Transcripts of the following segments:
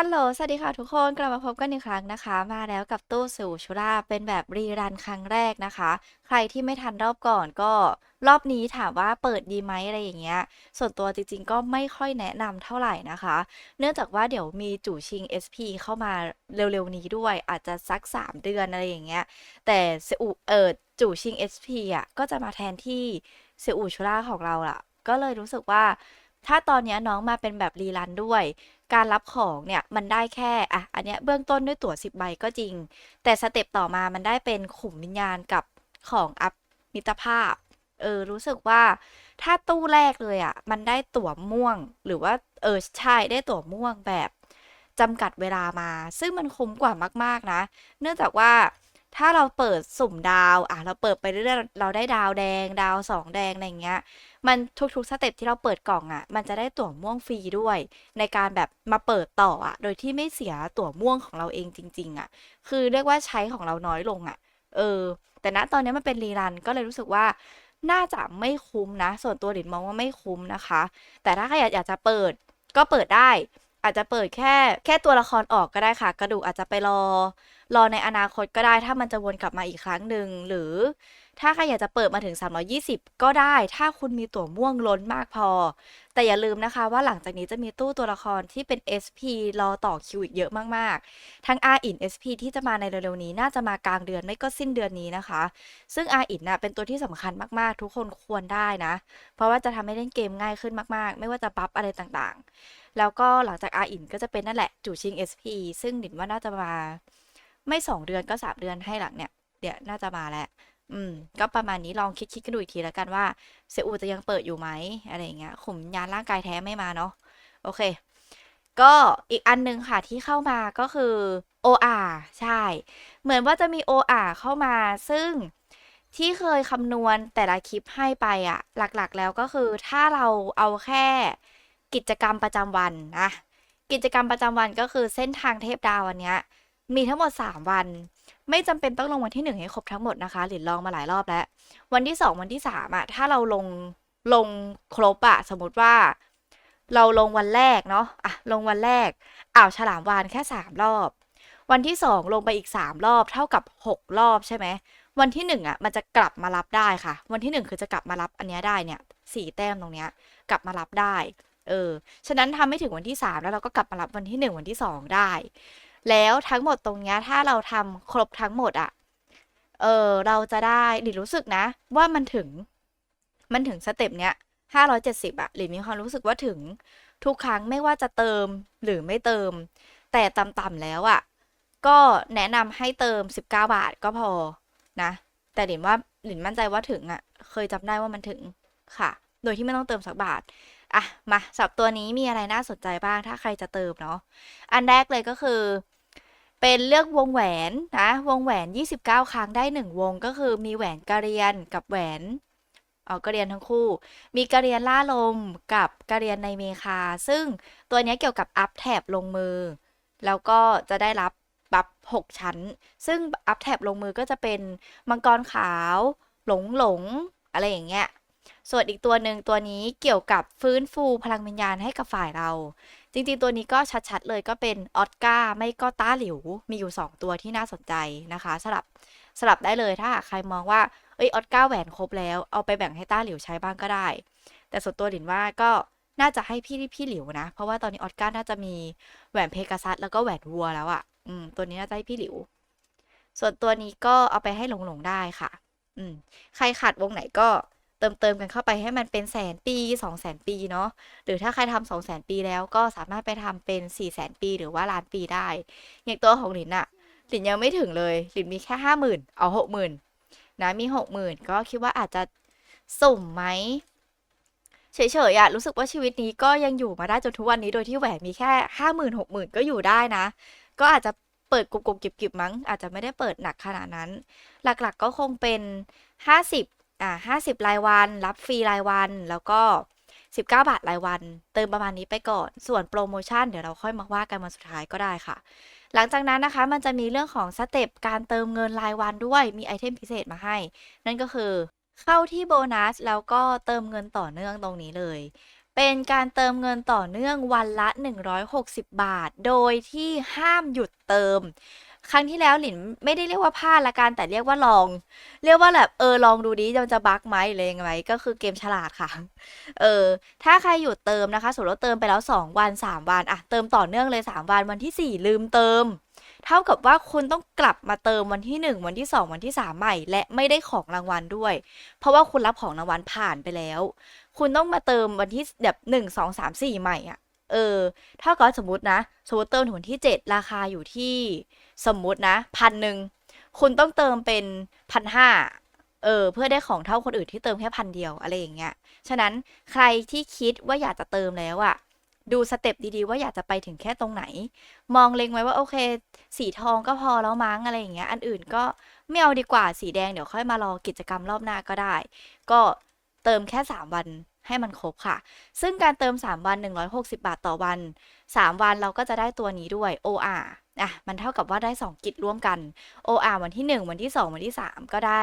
ฮัลโหล สวัสดีค่ะทุกคน กลับมาพบกันอีกครั้งนะคะ มาแล้วกับตู้สู่ชุราเป็นแบบรีรันครั้งแรกนะคะ ใครที่ไม่ทันรอบก่อนก็รอบนี้ถามว่าเปิดดีไหมอะไรอย่างเงี้ย ส่วนตัวจริงๆก็ไม่ค่อยแนะนำเท่าไหร่นะคะ เนื่องจากว่าเดี๋ยวมีจู่ชิง SP เข้ามาเร็วๆนี้ด้วย อาจจะสัก 3 เดือนอะไรอย่างเงี้ย แต่เซอุเออจู่ชิง SP อะก็จะมาแทนที่เซอุชุราของเราล่ะ ก็เลยรู้สึกว่า ถ้าตอนนี้น้องมาเป็นแบบรีรันด้วย การรับของเนี่ยมันได้แค่อะอันเนี้ยเบื้องต้นด้วยตั๋ว10 ใบก็จริง แต่สเต็ปต่อมามันได้เป็นขุมวิญญาณกับของอัพมิตรภาพ เออรู้สึกว่าถ้าตู้แรกเลยอะ มันได้ตั๋วม่วง หรือว่าเออใช่ได้ตั๋วม่วงแบบจำกัดเวลามา ซึ่งมันคุ้มกว่ามาก ๆ นะ เนื่องจากว่าถ้าเราเปิดสุ่มดาว อะ เราเปิดไปเรื่อยๆ เราได้ดาวแดง ดาวสองแดง อะไรอย่างเงี้ย มันทุกๆสเต็ปที่เราเปิดกล่องอะ มันจะได้ตั๋วม่วงฟรีด้วย ในการแบบมาเปิดต่ออะ โดยที่ไม่เสียตั๋วม่วงของเราเองจริง ๆอะ คือเรียกว่าใช้ของเราน้อยลงอะ เออ แต่ณตอนนี้มันเป็นรีรันก็เลยรู้สึกว่าน่าจะไม่คุ้มนะ ส่วนตัวหลินมองว่าไม่คุ้มนะคะ แต่ถ้าใครอยากจะเปิดก็เปิดได้ อาจจะเปิดแค่แค่ตัวละครออกก็ได้ค่ะ กระดูกอาจจะไปรอ รอในอนาคตก็ได้ ถ้ามันจะวนกลับมาอีกครั้งหนึ่งหรือ ถ้าใครอยากจะเปิดมาถึง 320 ก็ได้ ถ้าคุณมีตั๋วม่วงล้นมากพอ แต่อย่าลืมนะคะว่าหลังจากนี้จะมีตู้ตัวละครที่เป็น SP รอต่อคิวอีกเยอะมากๆ ทั้ง R in SP ที่จะมาในเร็วๆนี้น่าจะมากลางเดือนไม่ก็สิ้นเดือนนี้นะคะ ซึ่ง R in น่ะเป็นตัวที่สำคัญมากๆ ทุกคนควรได้นะ เพราะว่าจะทำให้เล่นเกมง่ายขึ้นมากๆ ไม่ว่าจะบัฟอะไรต่างๆ แล้วก็หลังจาก R in ก็จะเป็นนั่นแหละจู่ชิง SP ซึ่งหลินว่าน่าจะมา ไม่สองเดือนก็สามเดือนให้หลังเนี่ยเดี๋ยวน่าจะมาแล้ว อืม ก็ประมาณนี้ลองคิดคิดกันดูอีกทีแล้วกันว่าเซอูจะยังเปิดอยู่ไหมอะไรอย่างเงี้ยขุมยานร่างกายแท้ไม่มาเนาะโอเค ก็อีกอันนึงค่ะที่เข้ามาก็คือ OR ใช่ เหมือนว่าจะมี OR เข้ามาซึ่งที่เคยคำนวณแต่ละคลิปให้ไปอะหลักๆ แล้วก็คือถ้าเราเอาแค่กิจกรรมประจำวันนะกิจกรรมประจำวันก็คือเส้นทางเทพดาวอันเนี้ยมีทั้งหมด 3 วัน ไม่จำเป็นต้องลงวันที่ 1 ให้ครบทั้งหมดนะคะหลินลองมาหลายรอบแล้ว วันที่ 2 วันที่3อะถ้าเราลงลงครบอะสมมติว่า เราลงวันแรกเนาะอะลงวันแรกอ่าวฉลามวานแค่ 3 รอบ วันที่ 2 ลงไปอีก 3 รอบเท่ากับ 6 รอบใช่ไหมวันที่ 1อะมันจะกลับมารับได้ค่ะ วันที่ 1 คือจะกลับมารับอันเนี้ยได้เนี่ยสี่แต้มตรงเนี้ยกลับมารับได้เออ ฉะนั้นทำไม่ถึงวันที่ 3 แล้วเราก็กลับมารับวันที่ 1 วันที่ 2 ได้ แล้วทั้งหมดตรงนี้ถ้าเราทำครบทั้งหมดอะเออเราจะได้หลินรู้สึกนะ ว่ามันถึง มันถึงสเต็ปเนี้ยห้าร้อยเจ็ดสิบอะหลินมีความรู้สึกว่าถึงทุกครั้งไม่ว่าจะเติมหรือไม่เติม แต่ต่ำๆแล้วอะก็แนะนำให้เติมสิบเก้าบาทก็พอนะ แต่หลินว่าหลินมั่นใจว่าถึงอะเคยจำได้ว่ามันถึงค่ะ โดยที่ไม่ต้องเติมสักบาทอะมาสับตัวนี้มีอะไรน่าสนใจบ้างถ้าใครจะเติมเนาะอันแรกเลยก็คือ เป็นเลือกวงแหวนนะวงแหวน 29 ครั้งได้ 1 วงก็คือมีแหวนกระเรียนกับแหวนเอกระเรียนทั้งคู่ มีกระเรียนล่าลมกับกระเรียนในเมคา ซึ่งตัวนี้เกี่ยวกับอัพแท็บลงมือ แล้วก็จะได้รับบัฟ6ชั้น ซึ่งอัพแท็บลงมือก็จะเป็นมังกรขาว หลงหลงอะไรอย่างเงี้ยส่วนอีกตัวหนึ่งตัวนี้เกี่ยวกับฟื้นฟูพลังวิญญาณให้กับฝ่ายเรา จริงๆ ตัวนี้ก็ชัดๆ เลยก็เป็นออสการ์ไม่ก็ต้าหลิว มีอยู่ 2 ตัวที่น่าสนใจนะคะสลับสลับได้เลยถ้าหากใครมองว่าเอ้ยออสการ์แหวนครบแล้วเอาไปแบ่งให้ต้าหลิวใช้บ้างก็ได้ แต่ส่วนตัวหลินว่าก็น่าจะให้พี่พี่หลิวนะ เพราะว่าตอนนี้ออสการ์น่าจะมีแหวนเพกาซัสแล้วก็แหวนวัวแล้วอะ่ะอืมตัวนี้น่าจะให้พี่หลิว ส่วนตัวนี้ก็เอาไปให้หลงหลงได้ค่ะ อืมใครขาดวงไหนก็ เติมเติมกันเข้าไปให้มันเป็นแสนปีสองแสนปีเนาะหรือถ้าใครทำสองแสนปีแล้วก็สามารถไปทำเป็นสี่แสนปีหรือว่าล้านปีได้ อย่างตัวของหลินอะหลินยังไม่ถึงเลยหลินมีแค่ห้าหมื่นเอาหกหมื่นนะมีหกหมื่นก็คิดว่าอาจจะสุ่มไหมเฉยๆอะรู้สึกว่าชีวิตนี้ก็ยังอยู่มาได้จนทุกวันนี้โดยที่แหวนมีแค่ห้าหมื่นหกหมื่นก็อยู่ได้นะ ก็อาจจะเปิดกรุบๆกิบๆมั้ง อาจจะไม่ได้เปิดหนักขนาดนั้น หลักๆก็คงเป็นห้าสิบ อ่าห้าสิบรายวัน รับฟรีรายวัน แล้วก็สิบเก้าบาทรายวัน เติมประมาณนี้ไปก่อน ส่วนโปรโมชั่นเดี๋ยวเราค่อยมาว่ากันวันสุดท้ายก็ได้ค่ะ หลังจากนั้นนะคะ มันจะมีเรื่องของสเต็ปการเติมเงินรายวันด้วย มีไอเทมพิเศษมาให้ นั่นก็คือ เข้าที่โบนัสแล้วก็เติมเงินต่อเนื่องตรงนี้เลย เป็นการเติมเงินต่อเนื่องวันละ 160 บาท โดยที่ห้ามหยุดเติม ครั้งที่แล้วหลินไม่ได้เรียกว่าพลาดละกันแต่เรียกว่าลอง เรียกว่าแบบเออลองดูดิมันจะบั๊กไหมอะไรยังไงก็คือเกมฉลาดค่ะ เออ ถ้าใครหยุดเติมนะคะสมมติว่าเติมไปแล้ว 2 วัน 3 วันอะเติมต่อเนื่องเลย 3 วันวันที่ 4 ลืมเติม เท่ากับว่าคุณต้องกลับมาเติมวันที่ 1 วันที่ 2 วันที่ 3 ใหม่ และไม่ได้ของรางวัลด้วย เพราะว่าคุณรับของรางวัลผ่านไปแล้ว คุณต้องมาเติมวันที่แบบหนึ่งสองสามสี่ใหม่อะ เออ ถ้าก็สมมตินะ สมมติเติมถึงวันที่เจ็ดราคาอยู่ที่สมมตินะพันหนึ่งคุณต้องเติมเป็นพันห้าเออ เพื่อได้ของเท่าคนอื่นที่เติมแค่พันเดียวอะไรอย่างเงี้ย ฉะนั้นใครที่คิดว่าอยากจะเติมแล้วอะดูสเต็ปดีๆว่าอยากจะไปถึงแค่ตรงไหน มองเล็งไว้ว่าโอเค สีทองก็พอแล้วมั้งอะไรอย่างเงี้ย อันอื่นก็ไม่เอาดีกว่าสีแดงเดี๋ยวค่อยมารอกิจกรรมรอบหน้าก็ได้ ก็เติมแค่ 3 วัน ให้มันครบค่ะ ซึ่งการเติม 3 วัน 160 บาทต่อวัน 3 วันเราก็จะได้ตัวนี้ด้วย OR อะมันเท่ากับว่าได้ 2 กิจร่วมกัน OR วันที่ 1 วันที่ 2 วันที่ 3 ก็ได้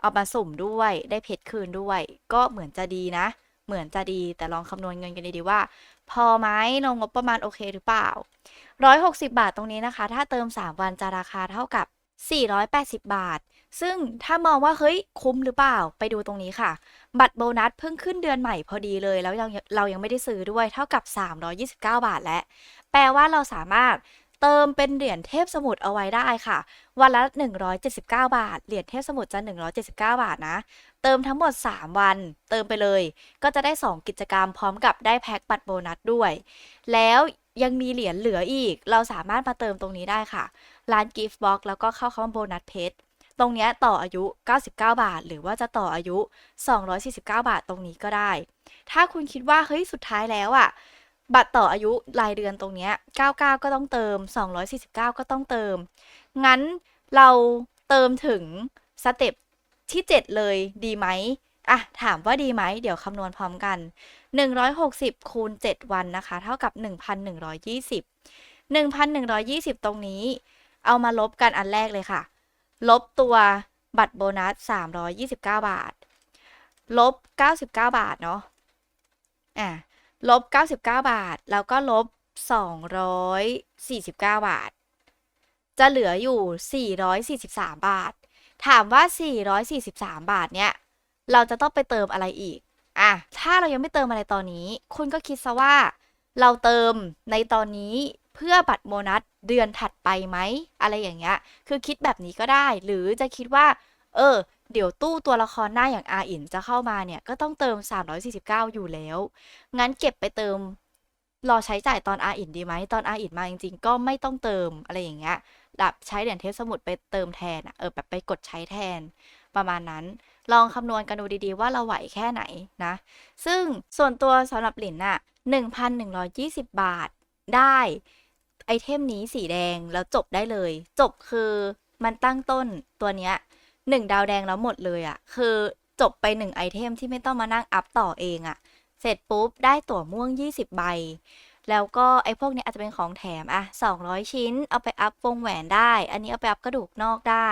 เอามาสุ่มด้วยได้เพชรคืนด้วย ก็เหมือนจะดีนะ เหมือนจะดีแต่ลองคำนวณเงินกันดีๆว่า พอไหมลงงบประมาณโอเคหรือเปล่า 160 บาทตรงนี้นะคะ ถ้าเติม 3 วันจะราคาเท่ากับ 480 บาท ซึ่งถ้ามองว่าเฮ้ยคุ้มหรือเปล่าไปดูตรงนี้ค่ะ บัตรโบนัสเพิ่งขึ้นเดือนใหม่พอดีเลย แล้วยังเรายังไม่ได้ซื้อด้วยเท่ากับ 329 บาทแล้วแปลว่าเราสามารถเติมเป็นเหรียญเทพสมุทรเอาไว้ได้ค่ะ วันละ 179 บาท เหรียญเทพสมุทรจะ 179 บาทนะ เติมทั้งหมด 3 วัน เติมไปเลย ก็จะได้ 2 กิจกรรมพร้อมกับได้แพ็คบัตรโบนัสด้วย แล้วยังมีเหรียญเหลืออีก เราสามารถมาเติมตรงนี้ได้ค่ะ ร้านกิฟต์บ็อกแล้วก็เข้าคำว่าโบนัสเพชร ตรงนี้ต่ออายุ 99 บาท หรือว่าจะต่ออายุ 249 บาทตรงนี้ก็ได้ ถ้าคุณคิดว่าเฮ้ยสุดท้ายแล้วอะบัตรต่ออายุรายเดือนตรงนี้99 ก็ต้องเติม 249 ก็ต้องเติม งั้นเราเติมถึงสเต็ปที่ 7 เลยดีไหมอะ ถามว่าดีไหม เดี๋ยวคำนวณพร้อมกัน 160 คูณ 7 วันนะคะ เท่ากับ 1,120 1,120 ตรงนี้ เอามาลบกันอันแรกเลยค่ะ ลบตัวบัตรโบนัส 329 บาท ลบ 99 บาท เนาะอะลบ 99 บาท แล้วก็ลบ 249 บาท จะเหลืออยู่ 443 บาท ถามว่า 443 บาทเนี่ย เราจะต้องไปเติมอะไรอีก อะ ถ้าเรายังไม่เติมอะไรตอนนี้ คุณก็คิดซะว่า เราเติมในตอนนี้ เพื่อบัตรโบนัสเดือนถัดไปไหม อะไรอย่างเงี้ย คือคิดแบบนี้ก็ได้ หรือจะคิดว่า เออ เดี๋ยวตู้ตัวละครหน้าอย่างอาอินจะเข้ามาเนี่ย ก็ต้องเติม 349 อยู่แล้ว งั้นเก็บไปเติม รอใช้จ่ายตอนอาอินดีไหม ตอนอาอินมาจริงๆ ก็ไม่ต้องเติมอะไรอย่างเงี้ยแบบใช้เหรียญเทสมุดไปเติมแทนอะเออแบบไปกดใช้แทน ประมาณนั้น ลองคำนวณกันดูดีๆ ว่าเราไหวแค่ไหนนะ ซึ่งส่วนตัวสำหรับหลินอะ1,120 บาทได้ ไอเทมนี้สีแดงแล้วจบได้เลย จบคือมันตั้งต้นตัวเนี้ยหนึ่งดาวแดงแล้วหมดเลยอะ่ะ คือจบไปหนึ่งไอเทมที่ไม่ต้องมานั่งอัพต่อเองอะ่ะ เสร็จปุ๊บได้ตั๋วม่วง 20 ใบ แล้วก็ไอพวกนี้อาจจะเป็นของแถมอะ200 ชิ้น เอาไปอัพวงแหวนได้ อันนี้เอาไปอัพกระดูกนอกได้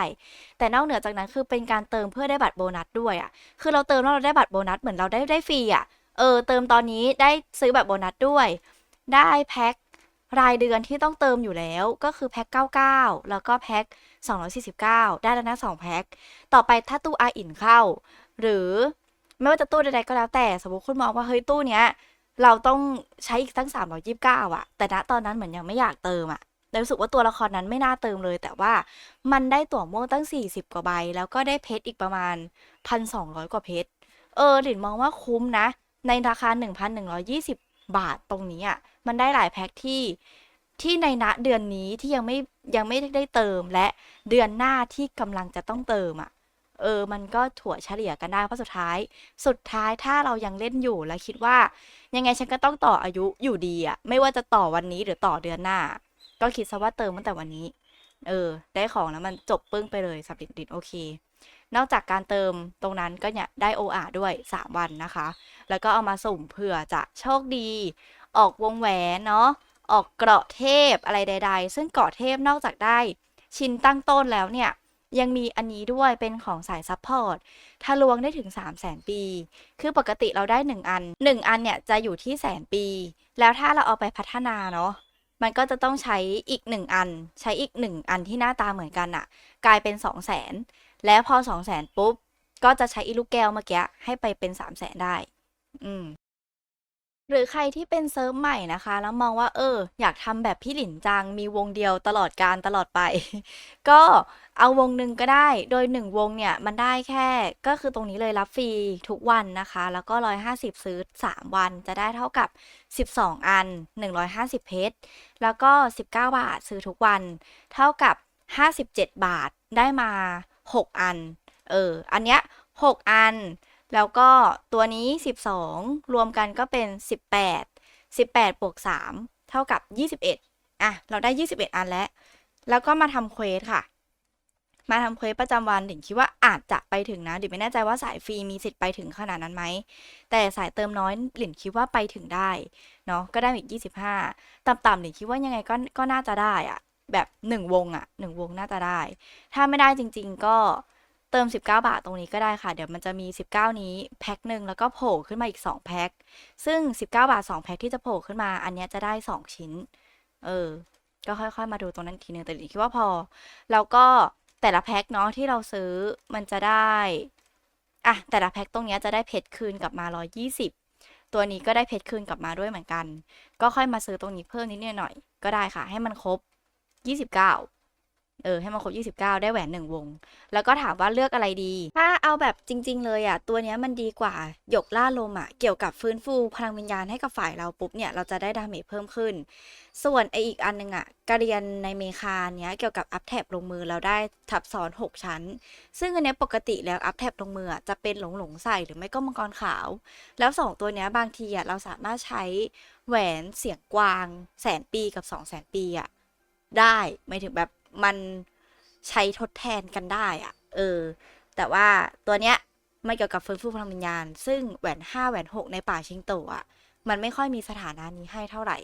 แต่นอกเหนือจากนั้นคือเป็นการเติมเพื่อได้บัตรโบนัสด้วยอะ่ะ คือเราเติมแล้วเราได้บัตรโบนัสเหมือนเราได้ได้ฟรีอะ เออเติมตอนนี้ได้ซื้อบัตรโบนัสด้วย ได้แพ็ค รายเดือนที่ต้องเติมอยู่แล้วก็คือแพ็ค99 แล้วก็แพ็ค249 ได้แล้วนะ2แพ็คต่อไปถ้าตู้อาอินเข้า หรือไม่ว่าจะตู้ใดๆก็แล้วแต่สมมติคุณมองว่าเฮ้ยตู้เนี้ยเราต้องใช้อีกตั้ง329อะแต่ณตอนนั้นเหมือนยังไม่อยากเติมอะแต่รู้สึกว่าตัวละครนั้นไม่น่าเติมเลย แต่ว่ามันได้ตั๋วม่วงตั้ง 40 กว่าใบ แล้วก็ได้เพชรอีกประมาณ 1,200 กว่าเพชร เออหลินมองว่าคุ้มนะ ในราคา 1,120 บาทตรงนี้อะ มันได้หลายแพ็คที่ที่ในณเดือนนี้ที่ยังไม่ยังไม่ได้เติมและเดือนหน้าที่กำลังจะต้องเติมอะเออ มันก็ถั่วเฉลี่ยกันได้เพราะสุดท้าย สุดท้ายถ้าเรายังเล่นอยู่และคิดว่า ยังไงฉันก็ต้องต่ออายุอยู่ดีอะไม่ว่าจะต่อวันนี้หรือต่อเดือนหน้า ก็คิดซะว่าเติมตั้งแต่วันนี้ เออ ได้ของแล้วมันจบปึ้งไปเลยสับดิดินโอเค นอกจากการเติมตรงนั้นก็เนี่ยได้ OR ด้วย 3 วันนะคะ แล้วก็เอามาสุ่มเผื่อจะโชคดี ออกวงแหวนเนาะออกเกราะเทพอะไรใด ๆ ซึ่งเกราะเทพนอกจากได้ ชิ้นตั้งต้นแล้วเนี่ย ยังมีอันนี้ด้วยเป็นของสายซัพพอร์ตทะลวงได้ถึง 3 0 0แสนปี คือปกติเราได้ 1 อัน 1 อันเนี่ยจะอยู่ที่แสนปี แล้วถ้าเราเอาไปพัฒนาเนาะมันก็จะต้องใช้อีก 1 อัน ใช้อีก 1 อันที่หน้าตาเหมือนกันอะกลายเป็น 2 0 0แสนแล้วพอ 2 0 0แสนปุ๊บ ก็จะใช้อีลูกแก้วเมื่อกี้ให้ไปเป็น 3 0 0แสนได้ อืม หรือใครที่เป็นเซิร์ฟใหม่นะคะ แล้วมองว่า เออ อยากทำแบบพี่หลินจัง มีวงเดียวตลอดการตลอดไป ก็เอาวงหนึ่งก็ได้ โดย1วงเนี่ย มันได้แค่ก็คือตรงนี้เลยรับฟรีทุกวันนะคะ แล้วก็ 150 ซื้อ 3 วันจะได้เท่ากับ 12 อัน 150 เพชร แล้วก็ 19 บาทซื้อทุกวัน เท่ากับ 57 บาทได้มา 6 อัน เออ อันเนี้ย 6 อัน แล้วก็ตัวนี้ 12 รวมกันก็เป็น 18 18บวก3เท่ากับ 21อะเราได้ 21 อันแล้ว แล้วก็มาทำเควสค่ะ มาทำเควสประจำวันหลินคิดว่าอาจจะไปถึงนะหลินไม่แน่ใจว่าสายฟรีมีสิทธิ์ไปถึงขนาดนั้นไหม แต่สายเติมน้อยหลินคิดว่าไปถึงได้เนาะก็ได้อีก 25 ต่ำๆหลินคิดว่ายังไงก็ก็น่าจะได้อะแบบ 1 วงอะ1วงน่าจะได้ ถ้าไม่ได้จริง ๆ ก็ เติม 19 บาทตรงนี้ก็ได้ค่ะ เดี๋ยวมันจะมี 19 นี้แพ็คหนึ่งแล้วก็โผล่ขึ้นมาอีก 2 แพ็ค ซึ่ง 19 บาท 2 แพ็คที่จะโผล่ขึ้นมา อันนี้จะได้ 2 ชิ้น เออ ก็ค่อยๆ มาดูตรงนั้นทีนึงแต่หลินคิดว่าพอ แล้วก็แต่ละแพ็คเนาะที่เราซื้อมันจะได้อะแต่ละแพ็คตรงนี้จะได้เพชรคืนกลับมา 120 ตัวนี้ก็ได้เพชรคืนกลับมาด้วยเหมือนกัน ก็ค่อยมาซื้อตรงนี้เพิ่มนิดหน่อยก็ได้ค่ะ ให้มันครบ 29 เออให้มันครบ29 ได้แหวนหนึ่งวง แล้วก็ถามว่าเลือกอะไรดี ถ้าเอาแบบจริง ๆ เลยอะ ตัวเนี้ยมันดีกว่าหยกล่าลมอะ เกี่ยวกับฟื้นฟูพลังวิญญาณให้กับฝ่ายเราปุ๊บเนี่ย เราจะได้ดาเมจเพิ่มขึ้น ส่วนไออีกอันหนึงอะกาเรียนในเมคาเนี้ยเกี่ยวกับอัพแท็บลงมือเราได้ทับซ้อน 6 ชั้น ซึ่งอันเนี้ยปกติแล้วอัพแท็บลงมือจะเป็นหลงหลงใส่หรือไม่ก็มังกรขาว แล้ว 2 ตัวเนี้ยบางทีอะเราสามารถใช้แหวนเสียงกวางแสนปีกับ2แสนปีอะได้หมายถึงแบบ มันใช้ทดแทนกันได้อะเออ แต่ว่าตัวเนี้ยมันเกี่ยวกับฟื้นฟูพลังวิญญาณ ซึ่งแหวน5แหวน6ในป่าชิงโตะอะมันไม่ค่อยมีสถานะนี้ให้เท่าไหร่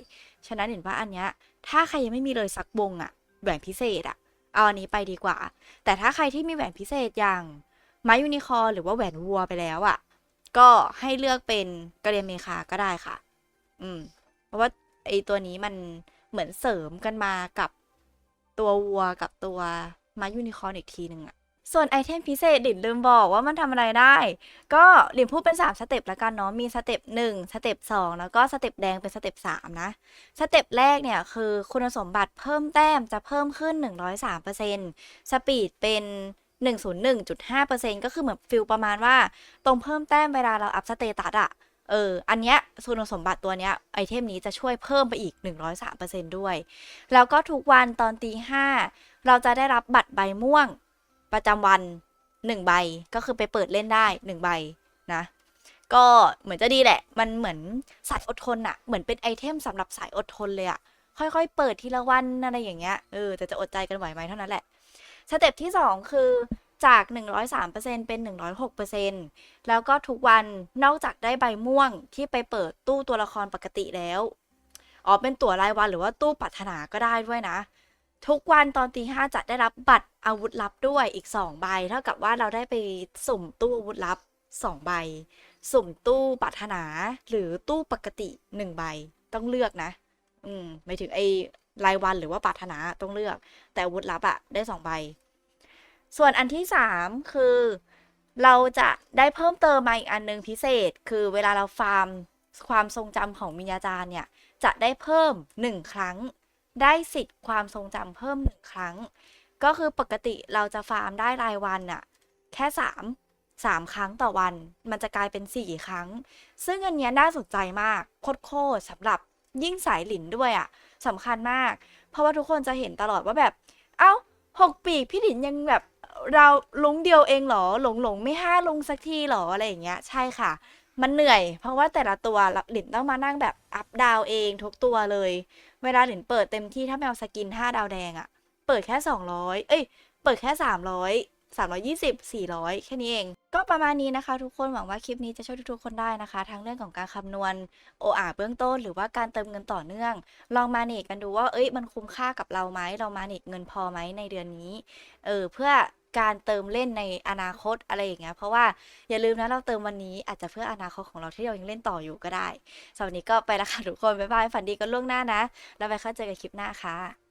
ฉะนั้นเห็นว่าอันเนี้ย ถ้าใครยังไม่มีเลยสักวงอะแหวนพิเศษอะเอาอันนี้ไปดีกว่า แต่ถ้าใครที่มีแหวนพิเศษอย่างไม้ยูนิคอร์หรือว่าแหวนวัวไปแล้วอะก็ให้เลือกเป็นกระเรียนเมคาก็ได้ค่ะ อืม เพราะว่าไอตัวนี้มันเหมือนเสริมกันมากับ ตัววัวกับตัวม้ยูนิคอร์นอีกทีหนึ่งอะส่วนไอเทมพิเศษดินลืมบอกว่ามันทำอะไรได้ ก็หลินพูดเป็น 3 สเต็ปละกันเนาะมีสเต็ป1สเต็ป2แล้วก็สเต็ปแดงเป็นสเต็ป3นะ สเต็ปแรกเนี่ย คือคุณสมบัติเพิ่มแต้มจะเพิ่มขึ้น 103%สปีดเป็น 101.5%ก็คือเหมือนฟิลประมาณว่า ตรงเพิ่มแต้มเวลาเราอัพสเตตัสอะ เออ อันเนี้ยคุณสมบัติตัวเนี้ยไอเทมนี้จะช่วยเพิ่มไปอีก 103%ด้วย แล้วก็ทุกวันตอนตีห้าเราจะได้รับบัตรใบม่วงประจำวัน 1 ใบ ก็คือไปเปิดเล่นได้ 1 ใบนะ ก็เหมือนจะดีแหละ มันเหมือนสายอดทนอะเหมือนเป็นไอเทมสำหรับสายอดทนเลยอะค่อยๆ เปิดทีละวันอะไรอย่างเงี้ย เออ แต่จะอดใจกันไหวไหมเท่านั้นแหละ สเต็ปที่ 2 คือ จาก 103%เป็น 106%แล้วก็ทุกวันนอกจากได้ใบม่วงที่ไปเปิดตู้ตัวละครปกติแล้วอ๋อเป็นตั๋วรายวันหรือว่าตู้ปรารถนาก็ได้ด้วยนะ ทุกวันตอนตีห้าจะได้รับบัตรอาวุธลับด้วยอีก 2 ใบ เท่ากับว่าเราได้ไปสุ่มตู้อาวุธลับ 2 ใบ สุ่มตู้ปรารถนาหรือตู้ปกติ 1 ใบต้องเลือกนะ อืมไม่ถึงไอ้รายวันหรือว่าปรารถนาต้องเลือก แต่อาวุธลับอะได้ 2 ใบ ส่วนอันที่ 3 คือ เราจะได้เพิ่มเติมมาอีกอันนึงพิเศษ คือเวลาเราฟาร์มความทรงจำของวิญญาจารย์เนี่ย จะได้เพิ่ม 1 ครั้ง ได้สิทธิ์ความทรงจำเพิ่ม 1 ครั้ง ก็คือปกติเราจะฟาร์มได้รายวันอะแค่สามสามครั้งต่อวัน มันจะกลายเป็นสี่ครั้ง ซึ่งอันเนี้ยน่าสนใจมากโคตรๆสำหรับยิ่งสายหลินด้วยอะสำคัญมาก เพราะว่าทุกคนจะเห็นตลอดว่าแบบ เอ้าหกปีกพี่หลินยังแบบ เราลุงเดียวเองเหรอ หลงหลงไม่ห้าลุงสักทีเหรออะไรอย่างเงี้ย ใช่ค่ะ มันเหนื่อย เพราะว่าแต่ละตัวหลินต้องมานั่งแบบอัพดาวเองทุกตัวเลย เวลาหลินเปิดเต็มที่ถ้าแมวสกิน5ดาวแดงอะเปิดแค่200เอ้ย เปิดแค่300 320 400 แค่นี้เอง ก็ประมาณนี้นะคะทุกคนหวังว่าคลิปนี้จะช่วยทุกๆคนได้นะคะ ทั้งเรื่องของการคำนวณ OR เบื้องต้น หรือว่าการเติมเงินต่อเนื่อง ลองมาเนตกันดูว่าเอ้ยมันคุ้มค่ากับเราไหมเรามาเนตเงินพอไหมในเดือนนี้ เออเพื่อ การเติมเล่นในอนาคตอะไรอย่างเงี้ยเพราะว่าอย่าลืมนะเราเติมวันนี้อาจจะเพื่ออนาคตของเราที่เรายังเล่นต่ออยู่ก็ได้สำหรับวันนี้ก็ไปละค่ะทุกคนบ๊ายบายฝันดีกันล่วงหน้านะ แล้วไปเข้าเจอกันคลิปหน้าค่ะ